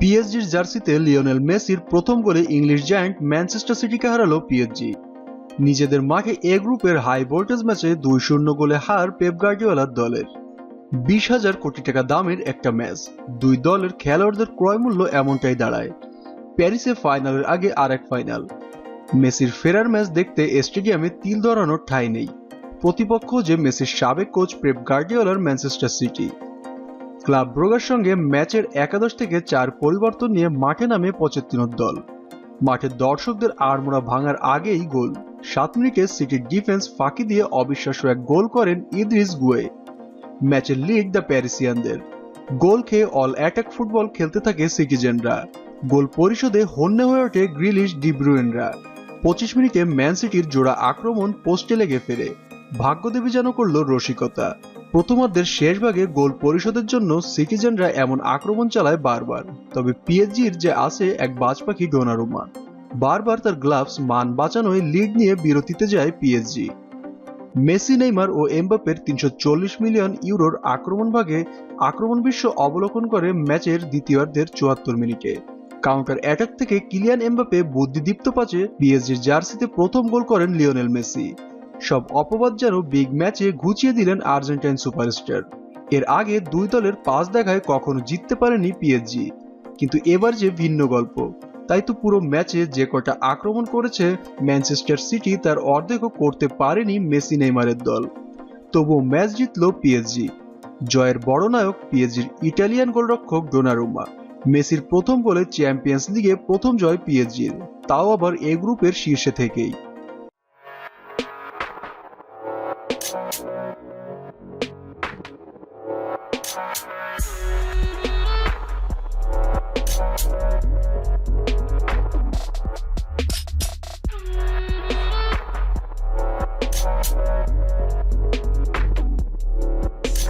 পিএসজির জার্সিতে লিওনেল মেসির প্রথম গোলে ইংলিশ জায়ান্ট ম্যানচেস্টার সিটিকে হারালো পিএসজি। নিজেদের মাঠে এ গ্রুপের হাই ভোল্টেজ ম্যাচে দুই শূন্য গোলে হার পেপ গার্ডিওলার দলের। বিশ হাজার কোটি টাকা দামের একটা ম্যাচ। দুই দলের খেলোয়াড়দের ক্রয় মূল্য এমনটাই দাঁড়ায়। প্যারিসে ফাইনালের আগে আর এক ফাইনাল। মেসির ফেরার ম্যাচ দেখতে স্টেডিয়ামে তিল ধরানোর ঠাঁই নেই। প্রতিপক্ষ যে মেসির সাবেক কোচ পেপ গার্ডিওলার ম্যানচেস্টার সিটি। ক্লাব ব্রোগার সঙ্গে ম্যাচের একাদশ থেকে চার পরিবর্তন নিয়ে মাঠে নামে পঁচাত্তর দল। মাঠের দর্শকদের আড়মোড়া ভাঙার আগেই গোল। সাত মিনিটে সিটির ডিফেন্স ফাঁকি দিয়ে অবিশ্বাস্য এক গোল করেন ইদ্রিস গুয়ে। ম্যাচের লিড দ্য প্যারিসিয়ানদের। গোল খেয়ে অল অ্যাটাক ফুটবল খেলতে থাকে সিটিজেনরা। গোল পরিশোধে হন্যে হয়ে ওঠে গ্রিলিশ ডিব্রুয়েনরা পঁচিশ মিনিটে ম্যান সিটির জোড়া আক্রমণ পোস্টে লেগে ফেরে। ভাগ্যদেবী যেন করল রসিকতা। প্রথমার্ধের শেষ ভাগে গোল পরিশোধের জন্য সিটিজেনরা এমন আক্রমণ চালায় বারবার। তবে পিএসজির যে আছে এক বাজ পাখি ডোনারুমা। বারবার তার গ্লাভস মান বাঁচানোয় লিড নিয়ে বিরতিতে যায় পিএসজি। মেসি, নেইমার ও এমবাপের তিনশো চল্লিশ মিলিয়ন ইউরোর আক্রমণ ভাগে আক্রমণ বিশ্ব অবলোকন করে ম্যাচের দ্বিতীয়ার্ধের চুয়াত্তর মিনিটে। কাউন্টার অ্যাটাক থেকে কিলিয়ান এমবাপে বুদ্ধিদীপ্ত পাচে পিএসজির জার্সিতে প্রথম গোল করেন লিওনেল মেসি। সব অপবাদ যেন বিগ ম্যাচে ঘুচিয়ে দিলেন আর্জেন্টাইন সুপারস্টার। এর আগে দুই দলের পাস দেখায় কখনো জিততে পারেনি পিএসজি কিন্তু এবার যে ভিন্ন গল্প। তাই তো পুরো ম্যাচে যে কটা আক্রমণ করেছে ম্যানচেস্টার সিটি তার অর্ধেকও করতে পারেনি মেসি নেইমারের দল। তবুও ম্যাচ জিতল পিএসজি জয়ের বড় নায়ক পিএসজির ইটালিয়ান গোলরক্ষক ডোনারুমা। মেসির প্রথম গোলে চ্যাম্পিয়ন্স লিগে প্রথম জয় পিএসজির তাও আবার এ গ্রুপের শীর্ষে থেকেই। Thank you.